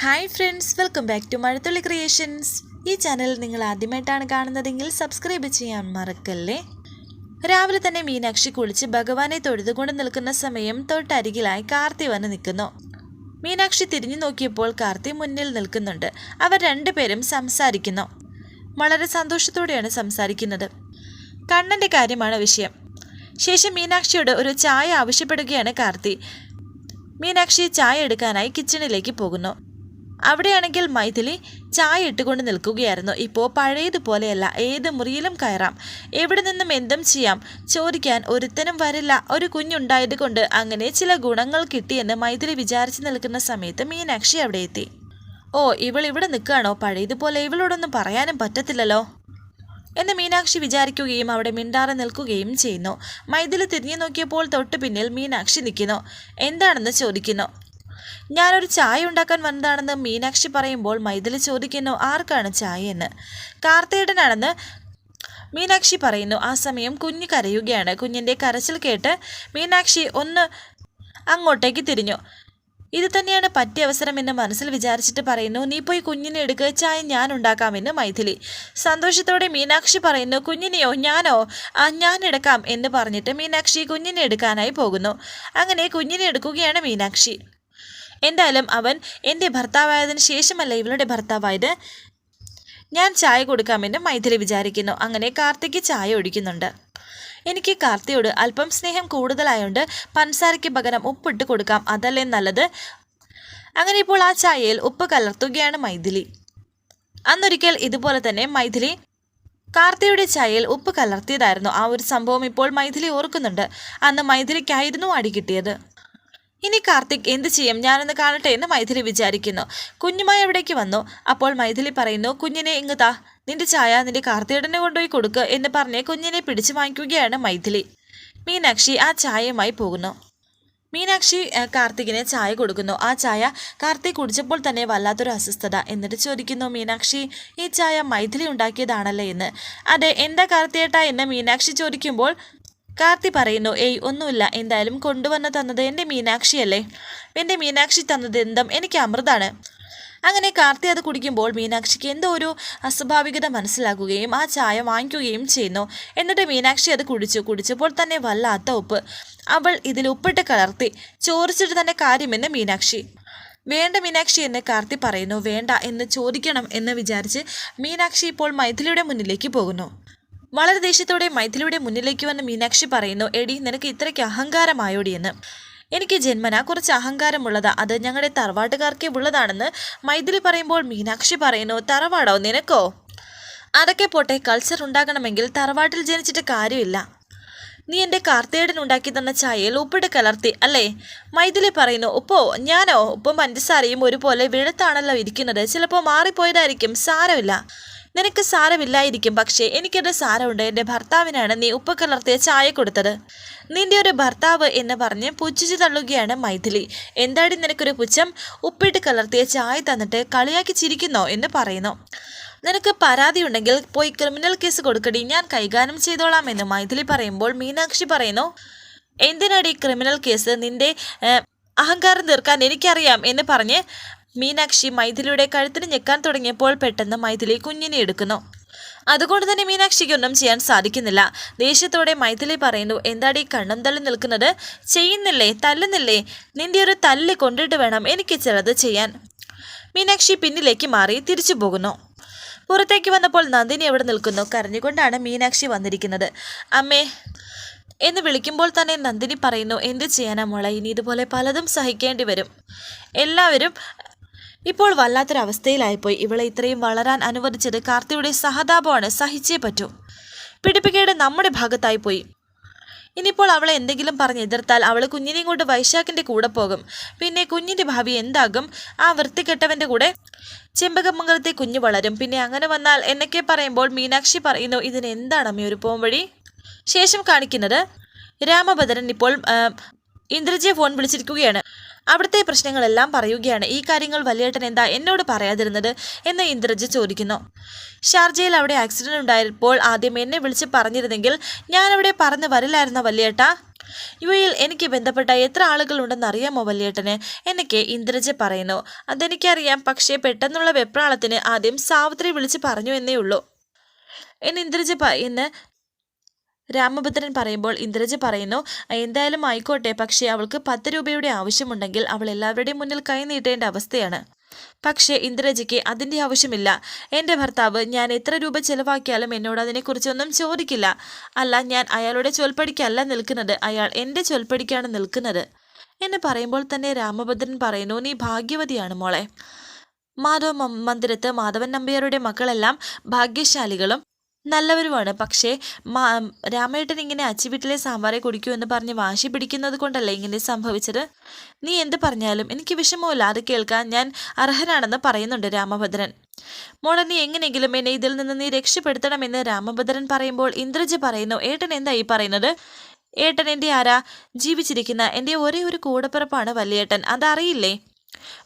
Hi friends welcome back to Mazhathulli creations ഈ channel നിങ്ങൾ ആദ്യമായിട്ടാണ് കാണുന്നതെങ്കിൽ സബ്സ്ക്രൈബ് ചെയ്യാൻ മറക്കല്ലേ? രാവിലെ തന്നെ മീനാക്ഷി കുളിച്ച് ഭഗവാനെ തൊഴുതുകൊണ്ട് നിൽക്കുന്ന സമയം തൊട്ടരികിലായി കാർത്തി വന്ന് നിൽക്കുന്നു. മീനാക്ഷി തിരിഞ്ഞു നോക്കിയപ്പോൾ കാർത്തി മുന്നിൽ നിൽക്കുന്നുണ്ട്. അവർ രണ്ടുപേരും സംസാരിക്കുന്നു. വളരെ സന്തോഷത്തോടെയാണ് സംസാരിക്കുന്നത്. കണ്ണന്റെ കാര്യമാണ് വിഷയം. ശേഷം മീനാക്ഷിയോട് ഒരു ചായ ആവശ്യപ്പെടുകയാണ് കാർത്തി. മീനാക്ഷി ചായ എടുക്കാനായി കിച്ചണിലേക്ക് പോകുന്നു. അവിടെയാണെങ്കിൽ മൈഥിലി ചായ ഇട്ടുകൊണ്ട് നിൽക്കുകയായിരുന്നു. ഇപ്പോൾ പഴയതുപോലെയല്ല. ഏത് മുറിയിലും കയറാം. എവിടെ നിന്നും എന്തും ചെയ്യാം. ചോദിക്കാൻ ഒരുത്തനും വരില്ല. ഒരു കുഞ്ഞുണ്ടായത് കൊണ്ട് അങ്ങനെ ചില ഗുണങ്ങൾ കിട്ടിയെന്ന് മൈഥിലി വിചാരിച്ചു നിൽക്കുന്ന സമയത്ത് മീനാക്ഷി അവിടെ എത്തി. ഓ ഇവൾ ഇവിടെ നിൽക്കുകയാണോ? പഴയതുപോലെ ഇവളോടൊന്നും പറയാനും പറ്റത്തില്ലല്ലോ? എന്ന് മീനാക്ഷി വിചാരിക്കുകയും അവിടെ മിണ്ടാറെ നിൽക്കുകയും ചെയ്യുന്നു. മൈഥിലി തിരിഞ്ഞു നോക്കിയപ്പോൾ തൊട്ടു പിന്നിൽ മീനാക്ഷി നിൽക്കുന്നു. എന്താണെന്ന് ചോദിക്കുന്നു? ഞാനൊരു ചായ ഉണ്ടാക്കാൻ വന്നതാണെന്ന് മീനാക്ഷി പറയുമ്പോൾ മൈഥിലി ചോദിക്കുന്നു ആർക്കാണ് ചായ എന്ന്? കാർത്തേടനാണെന്ന് മീനാക്ഷി പറയുന്നു. ആ സമയം കുഞ്ഞ് കരയുകയാണ്. കുഞ്ഞിന്റെ കരച്ചിൽ കേട്ട് മീനാക്ഷി ഒന്ന് അങ്ങോട്ടേക്ക് തിരിഞ്ഞു. ഇത് തന്നെയാണ് പറ്റിയ അവസരം എന്ന് മനസ്സിൽ വിചാരിച്ചിട്ട് പറയുന്നു. നീ പോയി കുഞ്ഞിനെ എടുക്കുക ചായ ഞാൻ ഉണ്ടാക്കാമെന്ന് മൈഥിലി. സന്തോഷത്തോടെ മീനാക്ഷി പറയുന്നു കുഞ്ഞിനെയോ ഞാനോ? ആ ഞാൻ എടുക്കാം എന്ന് പറഞ്ഞിട്ട് മീനാക്ഷി കുഞ്ഞിനെ എടുക്കാനായി പോകുന്നു. അങ്ങനെ കുഞ്ഞിനെ എടുക്കുകയാണ് മീനാക്ഷി. എന്തായാലും അവൻ എന്റെ ഭർത്താവായതിനു ശേഷമല്ല ഇവളുടെ ഭർത്താവായത്. ഞാൻ ചായ കൊടുക്കാമെന്ന് മൈഥിലി വിചാരിക്കുന്നു. അങ്ങനെ കാർത്തിക്ക് ചായ ഒഴിക്കുന്നുണ്ട്. എനിക്ക് കാർത്തിയോട് അല്പം സ്നേഹം കൂടുതലായോണ്ട് പൻസാരയ്ക്ക് പകരം ഉപ്പിട്ട് കൊടുക്കാം. അതല്ലേ നല്ലത്? അങ്ങനെ ഇപ്പോൾ ആ ചായയിൽ ഉപ്പ് കലർത്തുകയാണ് മൈഥിലി. അന്നൊരിക്കൽ ഇതുപോലെ തന്നെ മൈഥിലി കാർത്തിയുടെ ചായയിൽ ഉപ്പ് കലർത്തിയതായിരുന്നു. ആ ഒരു സംഭവം ഇപ്പോൾ മൈഥിലി ഓർക്കുന്നുണ്ട്. അന്ന് മൈഥിലിക്കായിരുന്നു അടി കിട്ടിയത്. ഇനി കാർത്തിക് എന്ത് ചെയ്യും? ഞാനൊന്ന് കാണട്ടെ എന്ന് മൈഥിലി വിചാരിക്കുന്നു. കുഞ്ഞുമായി എവിടേക്ക് വന്നു. അപ്പോൾ മൈഥിലി പറയുന്നു കുഞ്ഞിനെ ഇങ്ങ് താ. നിന്റെ ചായ നിന്റെ കാർത്തിയേടനെ കൊണ്ടുപോയി കൊടുക്കുക എന്ന് പറഞ്ഞ് കുഞ്ഞിനെ പിടിച്ചു വാങ്ങിക്കുകയാണ് മൈഥിലി. മീനാക്ഷി ആ ചായയുമായി പോകുന്നു. മീനാക്ഷി കാർത്തികിനെ ചായ കൊടുക്കുന്നു. ആ ചായ കാർത്തിക് കുടിച്ചപ്പോൾ തന്നെ വല്ലാത്തൊരു അസ്വസ്ഥത എന്നിട്ട് ചോദിക്കുന്നു മീനാക്ഷി ഈ ചായ മൈഥിലി ഉണ്ടാക്കിയതാണല്ലേ എന്ന്? അതെ എന്താ കാർത്തിയേട്ടാ? എന്ന് മീനാക്ഷി ചോദിക്കുമ്പോൾ കാർത്തി പറയുന്നു ഏയ് ഒന്നുമില്ല. എന്തായാലും കൊണ്ടുവന്ന് തന്നത് എന്റെ മീനാക്ഷിയല്ലേ? എന്റെ മീനാക്ഷി തന്നത് എന്തും എനിക്ക് അമൃതാണ്. അങ്ങനെ കാർത്തി അത് കുടിക്കുമ്പോൾ മീനാക്ഷിക്ക് എന്തോ ഒരു അസ്വാഭാവികത മനസ്സിലാക്കുകയും ആ ചായ വാങ്ങിക്കുകയും ചെയ്യുന്നു. എന്നിട്ട് മീനാക്ഷി അത് കുടിച്ചു. കുടിച്ചപ്പോൾ തന്നെ വല്ലാത്ത ഉപ്പ്. അവൾ ഇതിൽ ഉപ്പിട്ട് കലർത്തി. ചോദിച്ചിട്ട് തന്നെ കാര്യമെന്ന് മീനാക്ഷി. വേണ്ട മീനാക്ഷി എന്ന് കാർത്തി പറയുന്നു. വേണ്ട എന്ന് ചോദിക്കണം എന്ന് വിചാരിച്ച് മീനാക്ഷി ഇപ്പോൾ മൈഥിലിയുടെ മുന്നിലേക്ക് പോകുന്നു. വളരെ ദേഷ്യത്തോടെ മൈഥിലിയുടെ മുന്നിലേക്ക് വന്ന് മീനാക്ഷി പറയുന്നു എടി നിനക്ക് ഇത്രയ്ക്ക് അഹങ്കാരമായോടി എന്ന്? എനിക്ക് ജന്മന കുറച്ച് അഹങ്കാരമുള്ളതാ. അത് ഞങ്ങളുടെ തറവാട്ടുകാർക്കേ ഉള്ളതാണെന്ന് മൈഥിലി പറയുമ്പോൾ മീനാക്ഷി പറയുന്നു തറവാടോ നിനക്കോ? അതൊക്കെ പോട്ടെ കൾച്ചർ ഉണ്ടാകണമെങ്കിൽ തറവാട്ടിൽ ജനിച്ചിട്ട് കാര്യമില്ല. നീ എന്റെ കാർത്തേടൻ ഉണ്ടാക്കി തന്ന ചായയിൽ ഉപ്പിട്ട് കലർത്തി അല്ലേ? മൈഥിലി പറയുന്നു ഉപ്പോ ഞാനോ? ഉപ്പും പഞ്ചസാരയും ഒരുപോലെ വെളുത്താണല്ലോ ഇരിക്കുന്നത്. ചിലപ്പോൾ മാറിപ്പോയതായിരിക്കും സാരമില്ല. നിനക്ക് സാരമില്ലായിരിക്കും പക്ഷേ എനിക്കത് സാരമുണ്ട്. എന്റെ ഭർത്താവിനാണ് നീ ഉപ്പ് കലർത്തിയ ചായ കൊടുത്തത്. നിന്റെ ഒരു ഭർത്താവ് എന്ന് പറഞ്ഞ് പുച്ഛിച്ചു തള്ളുകയാണ് മൈഥിലി. എന്താടി നിനക്കൊരു പുച്ഛം? ഉപ്പിട്ട് കലർത്തിയ ചായ തന്നിട്ട് കളിയാക്കി ചിരിക്കുന്നോ എന്ന് പറയുന്നു. നിനക്ക് പരാതി ഉണ്ടെങ്കിൽ പോയി ക്രിമിനൽ കേസ് കൊടുക്കടി. ഞാൻ കൈകാര്യം ചെയ്തോളാം എന്ന് മൈഥിലി പറയുമ്പോൾ മീനാക്ഷി പറയുന്നു എന്തിനാടി ക്രിമിനൽ കേസ്? നിന്റെ അഹങ്കാരം തീർക്കാൻ എനിക്കറിയാം എന്ന് പറഞ്ഞ് മീനാക്ഷി മൈഥിലിയുടെ കഴുത്തിന് ഞെക്കാൻ തുടങ്ങിയപ്പോൾ പെട്ടെന്ന് മൈഥിലി കുഞ്ഞിനെ എടുക്കുന്നു. അതുകൊണ്ട് തന്നെ മീനാക്ഷിക്കൊന്നും ചെയ്യാൻ സാധിക്കുന്നില്ല. ദേഷ്യത്തോടെ മൈഥിലി പറയുന്നു എന്താടി കണ്ണും തള്ളി നിൽക്കുന്നത്? ചെയ്യുന്നില്ലേ? തല്ലുന്നില്ലേ? നിന്റെ ഒരു തല്ല് കൊണ്ടിട്ട് വേണം എനിക്ക് ചിലത് ചെയ്യാൻ. മീനാക്ഷി പിന്നിലേക്ക് മാറി തിരിച്ചു പോകുന്നു. പുറത്തേക്ക് വന്നപ്പോൾ നന്ദിനി എവിടെ നിൽക്കുന്നു. കരഞ്ഞുകൊണ്ടാണ് മീനാക്ഷി വന്നിരിക്കുന്നത്. അമ്മേ എന്ന് വിളിക്കുമ്പോൾ തന്നെ നന്ദിനി പറയുന്നു എന്ത് ചെയ്യാനാ മോളെ? ഇനി ഇതുപോലെ പലതും സഹിക്കേണ്ടി വരും. എല്ലാവരും ഇപ്പോൾ വല്ലാത്തൊരവസ്ഥയിലായിപ്പോയി. ഇവളെ ഇത്രയും വളരാൻ അനുവദിച്ചത് കാർത്തിയുടെ സഹതാപമാണ്. സഹിച്ചേ പറ്റൂ. പിടിപ്പിക്കേട് നമ്മുടെ ഭാഗത്തായി പോയി ഇനിയിപ്പോൾ അവളെ എന്തെങ്കിലും പറഞ്ഞ് എതിർത്താൽ അവൾ കുഞ്ഞിനെയും കൊണ്ട് വൈശാഖിന്റെ കൂടെ പോകും. പിന്നെ കുഞ്ഞിന്റെ ഭാവി എന്താകും? ആ വൃത്തികെട്ടവന്റെ കൂടെ ചെമ്പകമംഗലത്തെ കുഞ്ഞു വളരും. പിന്നെ അങ്ങനെ വന്നാൽ എന്നൊക്കെ പറയുമ്പോൾ മീനാക്ഷി പറയുന്നു ഇതിന് എന്താണ് അമ്മ ഒരു പോംവഴി ശേഷം കാണിക്കുന്നത് രാമഭദ്രൻ ഇപ്പോൾ ഇന്ദ്രജിയെ ഫോൺ വിളിച്ചിരിക്കുകയാണ്. അവിടുത്തെ പ്രശ്നങ്ങളെല്ലാം പറയുകയാണ്. ഈ കാര്യങ്ങൾ വലിയേട്ടൻ എന്താ എന്നോട് പറയാതിരുന്നത് എന്ന് ഇന്ദ്രജ ചോദിക്കുന്നു. ഷാർജയിൽ അവിടെ ആക്സിഡന്റ് ഉണ്ടായപ്പോൾ ആദ്യം എന്നെ വിളിച്ച് പറഞ്ഞിരുന്നെങ്കിൽ ഞാനവിടെ പറഞ്ഞു വരില്ലായിരുന്ന വലിയേട്ട? യു എയിൽ എനിക്ക് ബന്ധപ്പെട്ട എത്ര ആളുകളുണ്ടെന്ന് അറിയാമോ വലിയേട്ടന്? എന്നൊക്കെ ഇന്ദ്രജ പറയുന്നു. അതെനിക്കറിയാം. പക്ഷേ പെട്ടെന്നുള്ള വെപ്രാളത്തിന് ആദ്യം സാവിത്രി വിളിച്ച് പറഞ്ഞു എന്നേ ഉള്ളൂ. എന്ന് ഇന്ദ്രജ എന്ന് രാമഭദ്രൻ പറയുമ്പോൾ ഇന്ദ്രജ പറയുന്നു എന്തായാലും ആയിക്കോട്ടെ പക്ഷേ അവൾക്ക് പത്ത് രൂപയുടെ ആവശ്യമുണ്ടെങ്കിൽ അവൾ എല്ലാവരുടെയും മുന്നിൽ കൈനീട്ടേണ്ട അവസ്ഥയാണ്. പക്ഷേ ഇന്ദ്രജയ്ക്ക് അതിന്റെ ആവശ്യമില്ല. എന്റെ ഭർത്താവ് ഞാൻ എത്ര രൂപ ചെലവാക്കിയാലും എന്നോട് അതിനെക്കുറിച്ചൊന്നും ചോദിക്കില്ല. അല്ല ഞാൻ അയാളുടെ ചൊൽപ്പടിക്കല്ല നിൽക്കുന്നത്. അയാൾ എന്റെ ചൊൽപ്പടിക്കാണ് നിൽക്കുന്നത്. എന്ന് പറയുമ്പോൾ തന്നെ രാമഭദ്രൻ പറയുന്നു നീ ഭാഗ്യവതിയാണ് മോളെ. മാധവ മന്ദിരത്ത് മാധവൻ നമ്പ്യാരുടെ മക്കളെല്ലാം ഭാഗ്യശാലികളും നല്ലവരുമാണ്. പക്ഷേ രാമേട്ടൻ ഇങ്ങനെ അച്ചി വീട്ടിലെ സാമ്പാറെ കുടിക്കൂ എന്ന് പറഞ്ഞ് വാശി പിടിക്കുന്നത് കൊണ്ടല്ലേ ഇങ്ങനെ സംഭവിച്ചത്? നീ എന്ത് പറഞ്ഞാലും എനിക്ക് വിഷമമില്ല അത് കേൾക്കാൻ ഞാൻ അർഹനാണെന്ന് പറയുന്നുണ്ട് രാമഭദ്രൻ. മോളെ നീ എങ്ങനെയെങ്കിലും എന്നെ ഇതിൽ നിന്ന് നീ രക്ഷപ്പെടുത്തണമെന്ന് രാമഭദ്രൻ പറയുമ്പോൾ ഇന്ദ്രജ പറയുന്നു ഏട്ടൻ എന്താ ഈ പറയുന്നത്? ഏട്ടൻ എന്റെ ആരാ? ജീവിച്ചിരിക്കുന്ന എന്റെ ഒരേ ഒരു കൂടപ്പിറപ്പാണ് വല്യേട്ടൻ. അതറിയില്ലേ?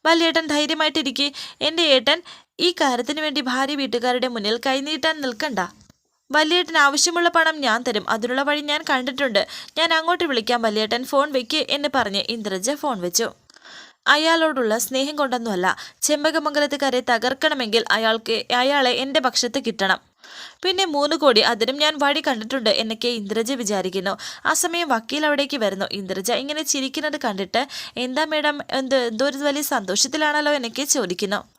വല്യേട്ടൻ ധൈര്യമായിട്ടിരിക്കെ. എന്റെ ഏട്ടൻ ഈ കാര്യത്തിന് വേണ്ടി ഭാര്യ വീട്ടുകാരുടെ മുന്നിൽ കൈനീട്ടാൻ നിൽക്കണ്ട. വല്യേട്ടൻ ആവശ്യമുള്ള പണം ഞാൻ തരും. അതിനുള്ള വഴി ഞാൻ കണ്ടിട്ടുണ്ട്. ഞാൻ അങ്ങോട്ട് വിളിക്കാം വല്യേട്ടൻ. ഫോൺ വെക്ക് എന്ന് പറഞ്ഞ് ഇന്ദ്രജ ഫോൺ വെച്ചു. അയാളോടുള്ള സ്നേഹം കൊണ്ടൊന്നുമല്ല. ചെമ്പകമംഗലത്തുകാരെ തകർക്കണമെങ്കിൽ അയാൾക്ക് അയാളെ എന്റെ പക്ഷത്ത് കിട്ടണം. പിന്നെ മൂന്ന് കോടി അതിനും ഞാൻ വഴി കണ്ടിട്ടുണ്ട് എന്നൊക്കെ ഇന്ദ്രജ വിചാരിക്കുന്നു. ആ സമയം വക്കീൽ അവിടേക്ക് വരുന്നു. ഇന്ദ്രജ ഇങ്ങനെ ചിരിക്കുന്നത് കണ്ടിട്ട് എന്താ മേഡം? എന്ത് എന്തോ ഒരു വലിയ സന്തോഷത്തിലാണല്ലോ എന്നൊക്കെ ചോദിക്കുന്നു.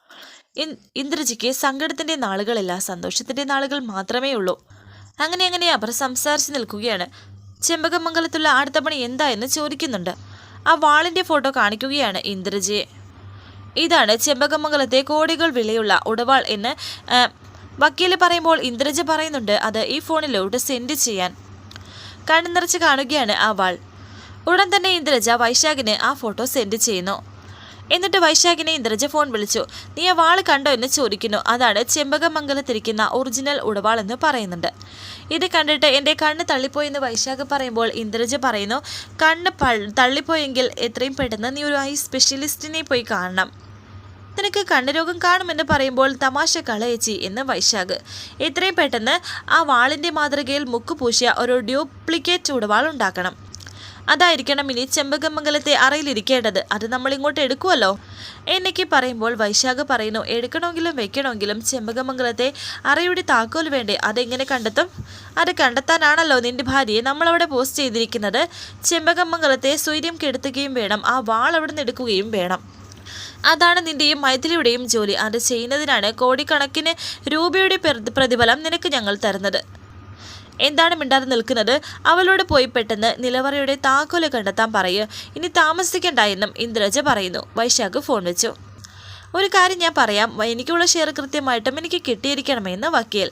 ഇന്ദ്രജിക്ക് സങ്കടത്തിന്റെ നാളുകളല്ല സന്തോഷത്തിന്റെ നാളുകൾ മാത്രമേ ഉള്ളൂ. അങ്ങനെ അങ്ങനെ അവർ സംസാരിച്ച് നിൽക്കുകയാണ്. ചെമ്പകമംഗലത്തുള്ള അടുത്ത പണി എന്താ എന്ന് ചോദിക്കുന്നുണ്ട്. ആ വാളിന്റെ ഫോട്ടോ കാണിക്കുകയാണ് ഇന്ദ്രജിയെ ഇതാണ് ചെമ്പകമംഗലത്തെ കോടികൾ വിലയുള്ള ഉടവാൾ എന്ന് വക്കീൽ പറയുമ്പോൾ ഇന്ദ്രജ പറയുന്നുണ്ട് അത് ഈ ഫോണിലോട്ട് സെൻഡ് ചെയ്യാൻ. കണ്ണു നിറച്ച് കാണുകയാണ് ആ വാൾ. ഉടൻ തന്നെ ഇന്ദ്രജ വൈശാഖിന് ആ ഫോട്ടോ സെൻഡ് ചെയ്യുന്നു. എന്നിട്ട് വൈശാഖിനെ ഇന്ദ്രജ ഫോൺ വിളിച്ചു. നീ ആ വാൾ കണ്ടോ? എന്ന് ചോദിക്കുന്നു. അതാണ് ചെമ്പകമംഗലത്തിരിക്കുന്ന ഒറിജിനൽ ഉടവാൾ എന്ന് പറയുന്നുണ്ട്. ഇത് കണ്ടിട്ട് എന്റെ കണ്ണ് തള്ളിപ്പോയെന്ന് വൈശാഖ് പറയുമ്പോൾ ഇന്ദ്രജ പറയുന്നു കണ്ണ് തള്ളിപ്പോയെങ്കിൽ എത്രയും പെട്ടെന്ന് നീ ഒരു ഐ സ്പെഷ്യലിസ്റ്റിനെ പോയി കാണണം. നിനക്ക് കണ്ണുരോഗം കാണുമെന്ന് പറയുമ്പോൾ തമാശ കളയച്ചി എന്ന് വൈശാഖ്. എത്രയും പെട്ടെന്ന് ആ വാളിന്റെ മാതൃകയിൽ മുക്കുപൂശിയ ഒരു ഡ്യൂപ്ലിക്കേറ്റ് ഉടവാൾ ഉണ്ടാക്കണം. അതായിരിക്കണം ഇനി ചെമ്പകമംഗലത്തെ അറയിലിരിക്കേണ്ടത്. അത് നമ്മൾ ഇങ്ങോട്ട് എടുക്കുമല്ലോ എന്നൊക്കെ പറയുമ്പോൾ വൈശാഖ പറയുന്നു എടുക്കണമെങ്കിലും വെക്കണമെങ്കിലും ചെമ്പകമംഗലത്തെ അറയുടെ താക്കോൽ വേണ്ടേ? അതെങ്ങനെ കണ്ടെത്തും? അത് കണ്ടെത്താനാണല്ലോ നിന്റെ ഭാര്യയെ നമ്മളവിടെ പോസ്റ്റ് ചെയ്തിരിക്കുന്നത്. ചെമ്പകമംഗലത്തെ സൂര്യം കെടുത്തുകയും വേണം ആ വാൾ അവിടെ എടുക്കുകയും വേണം. അതാണ് നിന്റെയും മൈഥിലിയുടെയും ജോലി. അത് ചെയ്യുന്നതിനാണ് കോടിക്കണക്കിന് രൂപയുടെ പ്രതിഫലം നിനക്ക് ഞങ്ങൾ തരുന്നത്. എന്താണ് മിണ്ടാതെ നിൽക്കുന്നത്? അവളോട് പോയി പെട്ടെന്ന് നിലവറയുടെ താക്കോൽ കണ്ടെത്താൻ പറയൂ. ഇനി താമസിക്കണ്ട എന്നും ഇന്ദ്രജ പറയുന്നു. വൈശാഖ് ഫോൺ വെച്ചു. ഒരു കാര്യം ഞാൻ പറയാം. എനിക്കുള്ള ഷെയർ കൃത്യമായിട്ടും എനിക്ക് കിട്ടിയിരിക്കണമെന്ന് വക്കീൽ.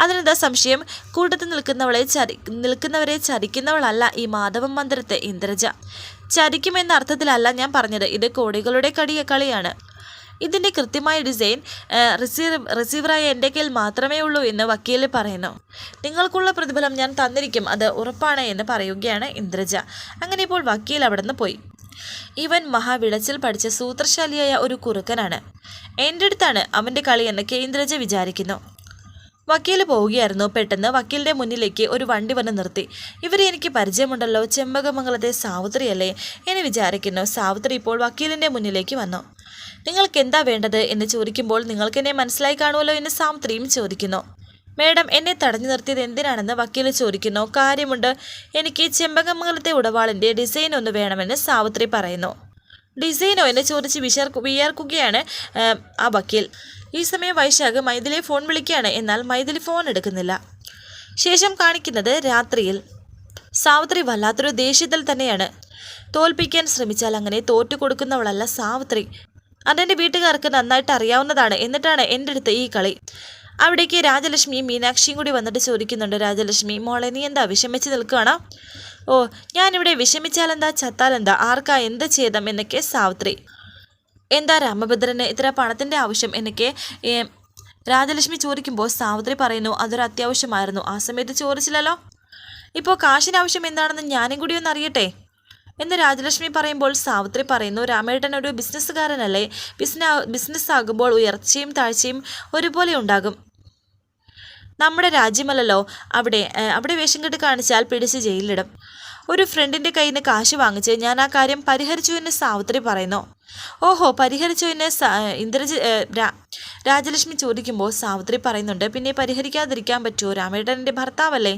അതിനെന്താ സംശയം? കൂട്ടത്തിൽ നിൽക്കുന്നവളെ ചരി നിൽക്കുന്നവരെ ചരിക്കുന്നവളല്ല ഈ മാധവ മന്ദിരത്തെ ഇന്ദ്രജ. ചരിക്കുമെന്ന അർത്ഥത്തിലല്ല ഞാൻ പറഞ്ഞത്. ഇത് കോടികളുടെ കടിയ കളിയാണ്. ഇതിന്റെ കൃത്യമായ ഡിസൈൻ റിസീവർ റിസീവ് റിസീവറായ എന്റെ കയ്യിൽ മാത്രമേ ഉള്ളൂ എന്ന് വക്കീൽ പറയുന്നു. നിങ്ങൾക്കുള്ള പ്രതിഫലം ഞാൻ തന്നിരിക്കും അത് ഉറപ്പാണ് എന്ന് പറയുകയാണ് ഇന്ദ്രജ. അങ്ങനെ ഇപ്പോൾ വക്കീൽ അവിടെ നിന്ന് പോയി. ഇവൻ മഹാവിളച്ചിൽ പഠിച്ച സൂത്രശാലിയായ ഒരു കുറുക്കനാണ്. എന്റെ അടുത്താണ് അവന്റെ കളി എന്ന് കേന്ദ്രജ വിചാരിക്കുന്നു. വക്കീൽ പോവുകയായിരുന്നു. പെട്ടെന്ന് വക്കീലിന്റെ മുന്നിലേക്ക് ഒരു വണ്ടി വന്ന് നിർത്തി. ഇവരെ എനിക്ക് പരിചയമുണ്ടല്ലോ ചെമ്പകമംഗലത്തെ സാവിത്രിയല്ലേ? എന്ന് വിചാരിക്കുന്നു. സാവിത്രി ഇപ്പോൾ വക്കീലിന്റെ മുന്നിലേക്ക് വന്നു. നിങ്ങൾക്ക് എന്താ വേണ്ടത് എന്ന് ചോദിക്കുമ്പോൾ നിങ്ങൾക്ക് എന്നെ മനസ്സിലായി കാണുമല്ലോ എന്ന് സാംത്രിയും ചോദിക്കുന്നു. മേഡം എന്നെ തടഞ്ഞു നിർത്തിയത് എന്തിനാണെന്ന് വക്കീൽ ചോദിക്കുന്നു. കാര്യമുണ്ട്. എനിക്ക് ചെമ്പകമംഗലത്തെ ഉടവാളിന്റെ ഡിസൈൻ ഒന്ന് വേണമെന്ന് സാവിത്രി പറയുന്നു. ഡിസൈനോ എന്ന് ചോദിച്ച് വിശർക്കു വിയർക്കുകയാണ് ആ വക്കീൽ. ഈ സമയം വൈശാഖ് മൈഥിലെ ഫോൺ വിളിക്കുകയാണ്. എന്നാൽ മൈഥിലി ഫോൺ എടുക്കുന്നില്ല. ശേഷം കാണിക്കുന്നത് രാത്രിയിൽ. സാവിത്രി വല്ലാത്തൊരു ദേഷ്യത്തിൽ തന്നെയാണ്. തോൽപ്പിക്കാൻ ശ്രമിച്ചാൽ അങ്ങനെ തോറ്റു കൊടുക്കുന്നവളല്ല സാവിത്രി. അതെന്റെ വീട്ടുകാർക്ക് നന്നായിട്ട് അറിയാവുന്നതാണ്. എന്നിട്ടാണ് എന്റെ അടുത്ത് ഈ കളി. അവിടേക്ക് രാജലക്ഷ്മിയും മീനാക്ഷിയും കൂടി വന്നിട്ട് ചോദിക്കുന്നുണ്ട്. രാജലക്ഷ്മി മോളെ നീ എന്താ വിഷമിച്ച് നിൽക്കുകയാണോ ഓ ഞാനിവിടെ വിഷമിച്ചാലെന്താ? ചത്താലെന്താ? ആർക്കാ എന്ത് ചെയ്തം എന്നൊക്കെ സാവിത്രി. എന്താ രാമഭദ്രന് ഇത്ര പണത്തിന്റെ ആവശ്യം? എന്നൊക്കെ രാജലക്ഷ്മി ചോദിക്കുമ്പോൾ സാവിത്രി പറയുന്നു അതൊരു അത്യാവശ്യമായിരുന്നു. ആ സമയത്ത് ചോദിച്ചില്ലല്ലോ? ഇപ്പോൾ കാശിന് ആവശ്യം എന്താണെന്ന് ഞാനും കൂടി ഒന്ന് അറിയട്ടെ? എന്ന് രാജലക്ഷ്മി പറയുമ്പോൾ സാവിത്രി പറയുന്നു രാമേട്ടൻ ഒരു ബിസിനസ്സുകാരനല്ലേ? ബിസിന ബിസിനസ് ആകുമ്പോൾ ഉയർച്ചയും താഴ്ചയും ഒരുപോലെ ഉണ്ടാകും. നമ്മുടെ രാജ്യമല്ലല്ലോ. അവിടെ അവിടെ വേഷം കെട്ട് കാണിച്ചാൽ പിടിച്ച് ജയിലിലിടും. ഒരു ഫ്രണ്ടിന്റെ കയ്യിൽ നിന്ന് കാശ് വാങ്ങിച്ച് ഞാൻ ആ കാര്യം പരിഹരിച്ചു എന്ന് സാവിത്രി പറയുന്നു. ഓഹോ പരിഹരിച്ചു എന്ന് ഇന്ദ്രജി രാജലക്ഷ്മി ചോദിക്കുമ്പോൾ സാവിത്രി പറയുന്നുണ്ട് പിന്നെ പരിഹരിക്കാതിരിക്കാൻ പറ്റുമോ രാമേട്ടന്റെ ഭർത്താവല്ലേ?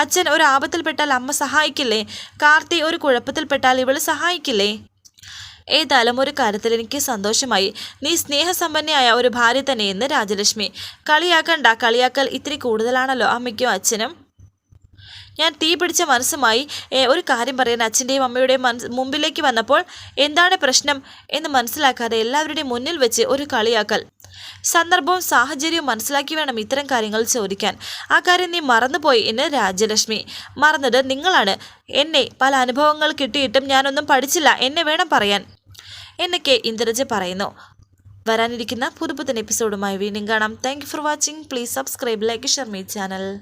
അച്ഛൻ ഒരു ആപത്തിൽപ്പെട്ടാൽ അമ്മ സഹായിക്കില്ലേ? കാർത്തി ഒരു കുഴപ്പത്തിൽപ്പെട്ടാൽ ഇവൾ സഹായിക്കില്ലേ? ഏതായാലും ഒരു കാര്യത്തിൽ എനിക്ക് സന്തോഷമായി. നീ സ്നേഹസമ്പന്നയായ ഒരു ഭാര്യ തന്നെയെന്ന് രാജലക്ഷ്മി. കളിയാക്കണ്ട കളിയാക്കൽ ഇത്തിരി കൂടുതലാണല്ലോ അമ്മയ്ക്കും അച്ഛനും. ഞാൻ തീ പിടിച്ച മനസ്സുമായി ഒരു കാര്യം പറയാൻ അച്ഛന്റെയും അമ്മയുടെയും മനസ് മുമ്പിലേക്ക് വന്നപ്പോൾ എന്താണ് പ്രശ്നം എന്ന് മനസ്സിലാക്കാതെ എല്ലാവരുടെയും മുന്നിൽ വെച്ച് ഒരു കളിയാക്കൽ. സന്ദർഭവും സാഹചര്യവും മനസ്സിലാക്കി വേണം ഇത്തരം കാര്യങ്ങൾ ചോദിക്കാൻ. ആ കാര്യം നീ മറന്നുപോയി എന്ന് രാജലക്ഷ്മി. മറന്നത് നിങ്ങളാണ്. എന്നെ പല അനുഭവങ്ങൾ കിട്ടിയിട്ടും ഞാനൊന്നും പഠിച്ചില്ല. എന്നെ വേണം പറയാൻ. എന്നൊക്കെ ഇന്ദ്രജ പറയുന്നു. വരാനിരിക്കുന്ന പുതുപുത്തൻ എപ്പിസോഡുമായി വീണ്ടും കാണാം. Thank for watching please subscribe like Sharmi channel